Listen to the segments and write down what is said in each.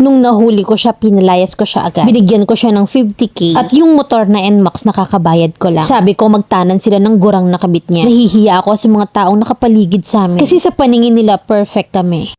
Nung nahuli ko siya, pinalayas ko siya agad. Binigyan ko siya ng 50k at yung motor na NMAX nakakabayad ko lang. Sabi ko magtanan sila ng gurang nakabit niya. Nahihiya ako sa mga taong nakapaligid sa amin. Kasi sa paningin nila, perfect kami.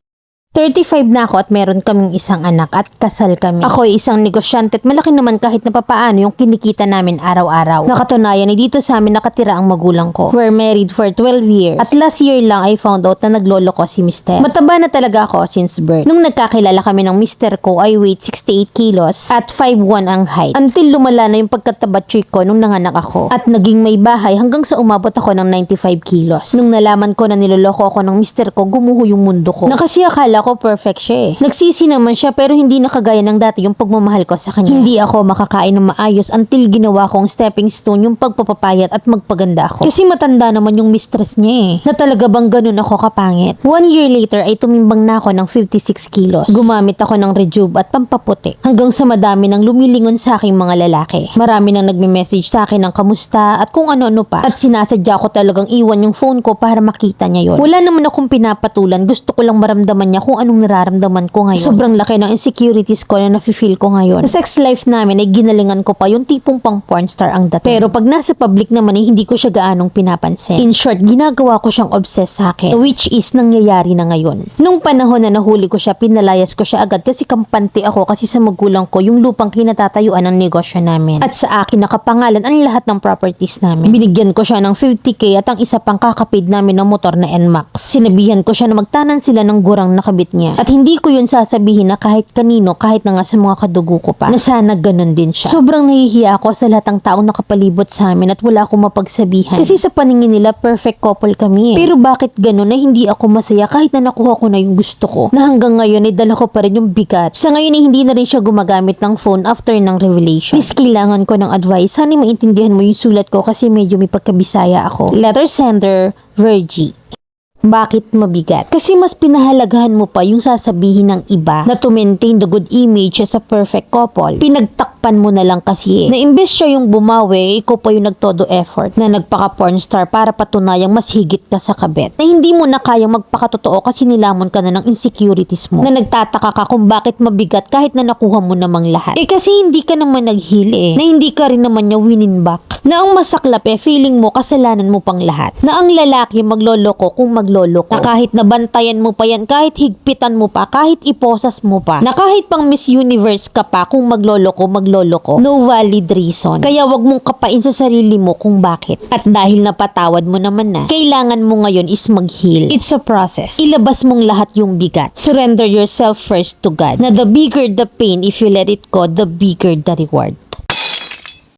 35 na ako at meron kaming isang anak at kasal kami. Ako ay isang negosyante at malaki naman kahit na papaano yung kinikita namin araw-araw. Nakatunayan ay dito sa amin nakatira ang magulang ko. We're married for 12 years. At last year lang I found out na naglolo ko si Mr. Mataba na talaga ako since birth. Nung nagkakilala kami ng Mr. ko, I weighed 68 kilos at 5'1 ang height. Until lumala na yung pagkataba chick ko nung nanganak ako. At naging may bahay hanggang sa umabot ako ng 95 kilos. Nung nalaman ko na niloloko ako ng Mr. ko, gumuho yung mundo ko. Na kasi ko perfect siya eh. Nagsisi naman siya pero hindi nakagaya ng dati yung pagmamahal ko sa kanya. Hindi ako makakain ng maayos until ginawa kong stepping stone yung pagpapapayat at magpaganda ako. Kasi matanda naman yung mistress niya eh. Na talaga bang ganun ako kapangit. One year later ay tumimbang na ako ng 56 kilos. Gumamit ako ng rejuve at pampaputi. Hanggang sa madami ng lumilingon sa aking mga lalaki. Marami nang nagme-message sa akin ng kamusta at kung ano-ano pa. At sinasadya ko talagang iwan yung phone ko para makita niya yon. Wala naman akong pinapatulan. Gusto ko lang maramdaman niya kung anong nararamdaman ko ngayon. Sobrang laki ng insecurities ko na nafe-feel ko ngayon. Sa sex life namin ay ginalingan ko pa yung tipong pang porn star ang dating. Pero pag nasa public naman ay hindi ko siya gaanong pinapansin. In short, ginagawa ko siyang obsessed sa akin. Which is nangyayari na ngayon. Nung panahon na nahuli ko siya, pinalayas ko siya agad kasi kampante ako kasi sa magulang ko yung lupang kinatatayuan ng negosyo namin. At sa akin nakapangalan ang lahat ng properties namin. Binigyan ko siya ng 50k at ang isa pang kakapid namin ng motor na NMAX. Sinabihan ko siya na magtanan sila ng gurang nakabit niya. At hindi ko yun sasabihin na kahit kanino, kahit na nga sa mga kadugo ko pa, na sana ganun din siya. Sobrang nahihiya ako sa lahat ng taong nakapalibot sa amin at wala akong mapagsabihan. Kasi sa paningin nila, perfect couple kami eh. Pero bakit ganun na hindi ako masaya kahit na nakuha ko na yung gusto ko? Na hanggang ngayon ay dala ko pa rin yung bigat. Sa ngayon ay hindi na rin siya gumagamit ng phone after ng revelation. Please, kailangan ko ng advice. Sana maintindihan mo yung sulat ko kasi medyo may pagkabisaya ako. Letter sender, Virgie. Bakit mabigat? Kasi mas pinahalagahan mo pa yung sasabihin ng iba na to maintain the good image as a perfect couple. Pinagtakpan mo na lang kasi eh. Na imbes siya yung bumawi, ikaw pa yung nagtodo effort na nagpaka porn star para patunayang mas higit ka sa kabet. Na hindi mo na kayang magpakatotoo kasi nilamon ka na ng insecurities mo. Na nagtataka ka kung bakit mabigat kahit na nakuha mo namang lahat. Eh kasi hindi ka naman naghili eh. Na hindi ka rin naman niya winin back. Na ang masaklap eh, feeling mo kasalanan mo pang lahat. Na ang lalaki magloloko kung magloloko. Na kahit nabantayan mo pa yan, kahit higpitan mo pa, kahit iposas mo pa. Na kahit pang Miss Universe ka pa kung magloloko, magloloko. No valid reason. Kaya wag mong kapain sa sarili mo kung bakit. At dahil napatawad mo naman na, kailangan mo ngayon is mag-heal. It's a process. Ilabas mong lahat yung bigat. Surrender yourself first to God. Na the bigger the pain, if you let it go, the bigger the reward.